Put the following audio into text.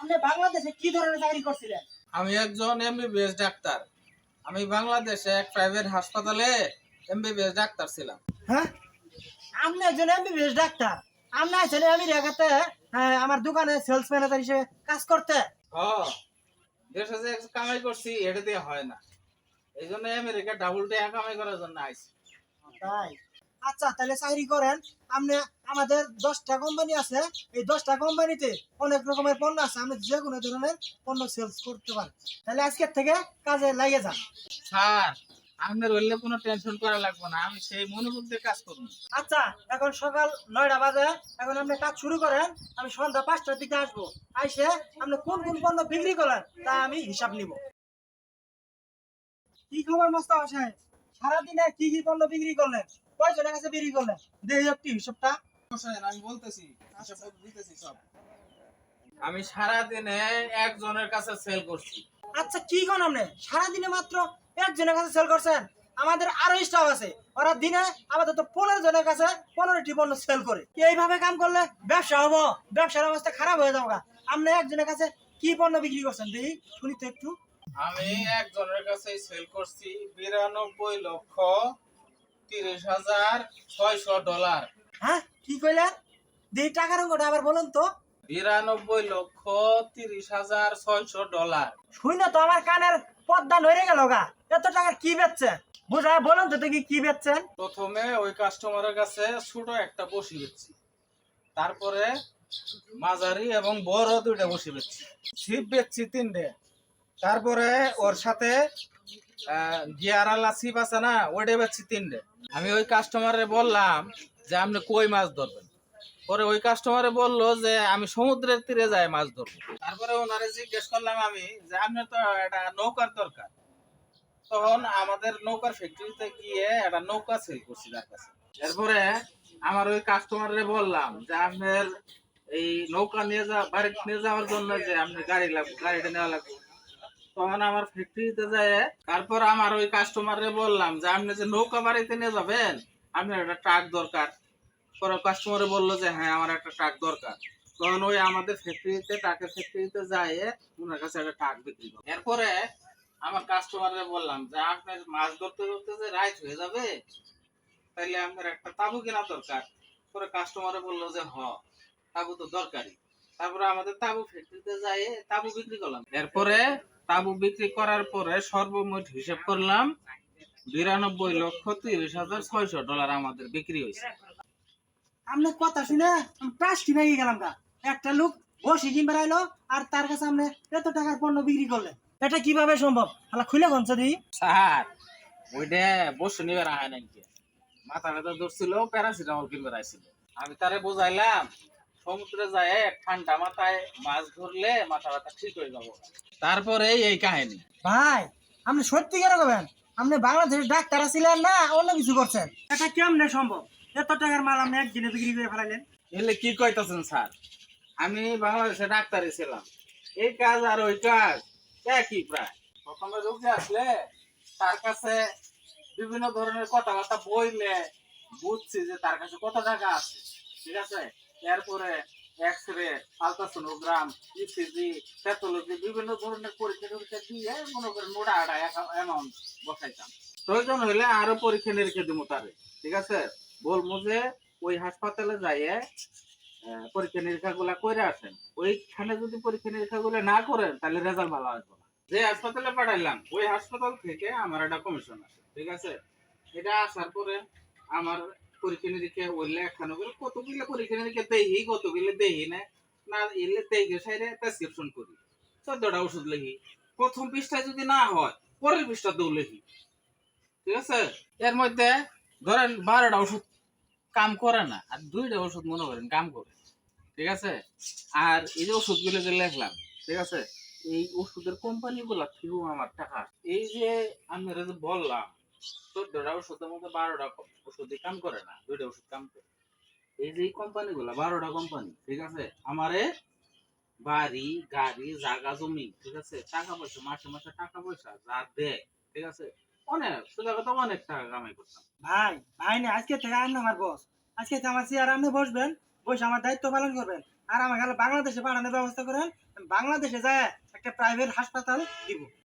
আপনি বাংলাদেশে কি ধরনের চাকরি করছিলেন? আমি একজন এমবিবিএস ডাক্তার। আমি বাংলাদেশে এক প্রাইভেট হাসপাতালে এমবিবিএস ডাক্তার ছিলাম। হ্যাঁ? আপনি একজন এমবিবিএস ডাক্তার। আপনি আছেন আমি রেখাতে আমার দোকানে সেলস ম্যানেজার হিসেবে কাজ করতে। হ দেশে যে কামাই করছি এটা দিয়ে হয় না। এই জন্য আমেরিকা ডাবল টাকা কামাই করার জন্য আইছি। তাই? আচ্ছা তাহলে চাকরি করেন। আপনি আমাদের দশটা কোম্পানি আছে। এই দশটা কোম্পানিতে অনেক রকমের পণ্য আছে। আপনি যে কোনো ধরনের পণ্য সেলস করতে পারেন। তাহলে আজকের থেকে কাজে লাগে যান। স্যার আপনার হইলে কোনো টেনশন করা লাগবে না। আমি সেই মনোযোগ দিয়ে কাজ করব। আচ্ছা এখন সকাল নয়টা বাজে। এখন আপনি কাজ শুরু করেন। আমি সন্ধ্যা পাঁচটার দিকে আসব। আইসে আপনি কোন কোন পণ্য বিক্রি করেন তা আমি হিসাব নিব। কি খবর সাহেব? সারাদিনে কি কি পণ্য বিক্রি করলেন? কয়জনের কাছে বিক্রি করলেন দেখি একটু হিসাবটা। আমি বলতেছি হিসাব দিতেছি সব। আমি সারা দিনে একজনের কাছে সেল করছি। আচ্ছা কি কোন আপনি? সারাদিনে মাত্র একজনের কাছে সেল করছেন? আমাদের আরও স্টাফ আছে। ওরা দিনে আমাদের তো পনেরো জনের কাছে পনেরোটি পণ্য সেল করে। এইভাবে কাম করলে ব্যবসা হব। ব্যবসার অবস্থা খারাপ হয়ে যাব আপনি একজনের কাছে কি পণ্য বিক্রি করছেন? দেখি শুনি তো একটু। আমি একজনের কাছে সেল করছি বিরানব্বই লক্ষ হাজার ছয়শো ডলার। হ্যাঁ কি কইলেন টাকার অঙ্কটা আবার বলুন তো। বিরানব্বই লক্ষ তিরিশ হাজার ছয়শো ডলার। শুই না তো আমার কানের পর্দা নড়ে গেল গা। এত কি বেচছেন? বলুন তো দেখি কি বেচছেন। প্রথমে ওই কাস্টমারের কাছে ছোট একটা বসি বেচছি। তারপরে মাঝারি এবং বড় দুইটা বসি বেচছি। ছিপ বেচছি তিনটে। তারপরে ওর সাথে গিয়ারালা ছিপ আছে না ওইটা বেচছি তিনটে। আমি ওই কাস্টমারে বললাম যে, আপনি কই মাছ ধরবেন? পরে ওই কাস্টমারে বলল যে, আমি সমুদ্রের তীরে যাই মাছ ধরবো। তারপরে ওনারে জিজ্ঞেস করলাম আমি যে, আপনার তো একটা নৌকার দরকার। তখন আমাদের নৌকার ফ্যাক্টরিতে গিয়ে একটা নৌকা সেল করছি তার কাছে। এরপরে আমার ওই কাস্টমারে বললাম যে, আপনার এই নৌকা নিয়ে যা বাড়ি নিয়ে যাওয়ার জন্য যে আপনি গাড়ি লাগবে, গাড়িটা নেওয়া লাগবে। তখন আমার ফ্যাক্টরিতে যায় তারপর আমার ওই কাস্টমারে বললাম যে, আপনি যে নৌকা বাড়িতে নিয়ে যাবেন, আপনার একটা ট্রাক দরকার। পরে কাস্টমারে বলল যে হ্যাঁ আমার একটা ট্রাক দরকার। তখন ওই আমাদের ফ্যাক্টরিতে ট্রাকের ফ্যাক্টরিতে যায় ওনার কাছে একটা ট্রাক বিক্রি করে এরপরে আমার কাস্টমারে বললাম যে, আপনার মাছ ধরতে ধরতে যে রাইট হয়ে যাবে, তাইলে আপনার একটা তাবু কেনা দরকার। পরে কাস্টমারে বলল যে, হ, তাবু তো দরকারি তারপরে আমাদের তাবু ফ্যাক্টরিতে যাই তাবু বিক্রি করলাম। এরপরে তাবু বিক্রি করার পরে সর্বমোট হিসাব করলাম বিরানব্বই লক্ষ তিরিশ হাজার ছয়শো ডলার আমাদের বিক্রি হয়েছে। আপনার কথা শুনে আমি প্রাস কিনে গিয়ে গেলাম গা। একটা লোক বসে কিনবে আইলো আর তার কাছে আপনি এত টাকার পণ্য বিক্রি করলেন। এটা কীভাবে সম্ভব? হালা খুলে গঞ্চ দিই স্যার ওইটা বসে নিবে রাখা নাকি মাথা ব্যথা ধরছিল প্যারাসিটামল কিনবে রাখছিল আমি তারে বুঝাইলাম সমুদ্রে যায় ঠান্ডা মাথায় মাছ ধরলে মাথা ব্যথা ঠিক হয়ে যাব। তারপরে এই কাহিনী। ভাই আপনি সত্যি কেন করবেন আপনি বাংলাদেশের ডাক্তার ছিলেন না অন্য কিছু করছেন? এটা কেমনে সম্ভব? এত টাকার মাল আপনি একদিনে বিক্রি করে ফেলাইলেন। এলে কি কইতাছেন স্যার? আমি বাংলাদেশে ডাক্তারই ছিলাম। এই কাজ আর ওই কাজ একই প্রায়। প্রথমে রোগী আসলে তার কাছে বিভিন্ন ধরনের কথাবার্তা বইলে বুঝছি যে তার কাছে কত টাকা আছে ঠিক আছে? এরপরে X ray ultrasonogram ECG pathology বিভিন্ন ধরনের পরীক্ষা টরীক্ষা দিয়ে মনে করেন মোটা আড়া অ্যামাউন্ট বসাইতাম। প্রয়োজন হইলে আরও পরীক্ষা নিরীক্ষা দিব তারে, ঠিক আছে? বলব যে ওই হাসপাতালে যাইয়ে পরীক্ষা নিরীক্ষা গুলা করে আসেন। ওইখানে যদি পরীক্ষা নিরীক্ষা গুলা না করেন, তাহলে রেজাল্ট ভালো আসবে না। যে হাসপাতালে পাঠাইলাম, ওই হাসপাতাল থেকে আমার একটা কমিশন আসে, ঠিক আছে? এটা আসার পরে আমার পরীক্ষা নিরীক্ষা গুলো পরীক্ষা নিরীক্ষা দেহি দেহি না? না এলে দেখে প্রেসক্রিপশন করি। চোদ্দটা ওষুধ প্রথম যদি না হয়, পরের পৃষ্ঠা ঠিক আছে? এর মধ্যে ধরেন বারোটা ওষুধ কাম করে না, আর দুইটা ওষুধ মনে করেন কাম করে। ঠিক আছে? আর এই যে ওষুধগুলো যে লিখলাম, ঠিক আছে? এই ওষুধের কোম্পানি গুলা থেকেও আমার টাকা। এই যে আমি যে বললাম চোদ্দটা ওষুধের মধ্যে বারোটা কাম করে না, দুইটা ওষুধ কাম করে। এই যে কোম্পানি গুলা বারোটা কোম্পানি, ঠিক আছে? আমারে বাড়ি, গাড়ি জমি, ঠিক আছে? টাকা পয়সা, মাসে মাসে টাকা পয়সা যা দেয়, ঠিক আছে? অনেক, সোজা কথা, অনেক টাকা কামাই করতাম। ভাই ভাই না, আজকে থেকে আর না আমার বস আজকে আমার চেয়ার আপনি বসবেন, বসে আমার দায়িত্ব পালন করবেন। আর আমাকে বাংলাদেশে পাঠানোর ব্যবস্থা করেন, বাংলাদেশে যায় একটা প্রাইভেট হাসপাতাল দিব।